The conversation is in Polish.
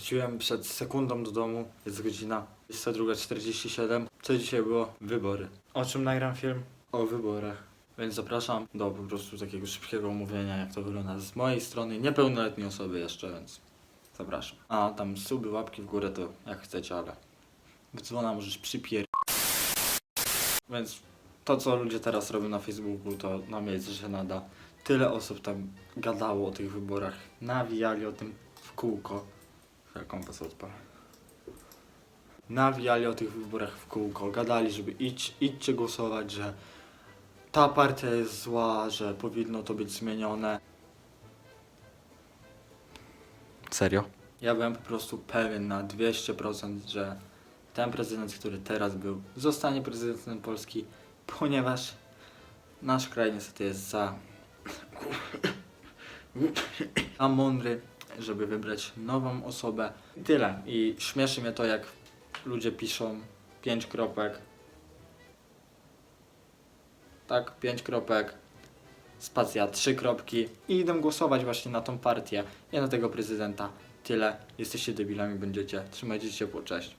Wróciłem przed sekundą do domu, jest godzina 22.47. Co dzisiaj było? Wybory. O czym nagram film? O wyborach. Więc zapraszam do po prostu takiego szybkiego omówienia, jak to wygląda z mojej strony. Niepełnoletniej osoby jeszcze, więc zapraszam. A tam suby, łapki w górę to jak chcecie, ale dzwona możesz przypier... Więc to, co ludzie teraz robią na Facebooku, to na mnie jest żenada. Tyle osób tam gadało o tych wyborach, nawijali o tym w kółko. Ja kompas odpalę. Nawijali o tych wyborach w kółko, gadali, żeby idź, idźcie głosować, że ta partia jest zła, że powinno to być zmienione. Serio? Ja byłem po prostu pewien na 200%, że ten prezydent, który teraz był, zostanie prezydentem Polski, ponieważ nasz kraj niestety jest za, za mądry, żeby wybrać nową osobę. Tyle. I śmieszy mnie to, jak ludzie piszą pięć kropek. Tak, pięć kropek. Spacja, trzy kropki. I idą głosować właśnie na tą partię, nie na tego prezydenta. Tyle. Jesteście debilami, będziecie. Trzymajcie się ciepło, cześć.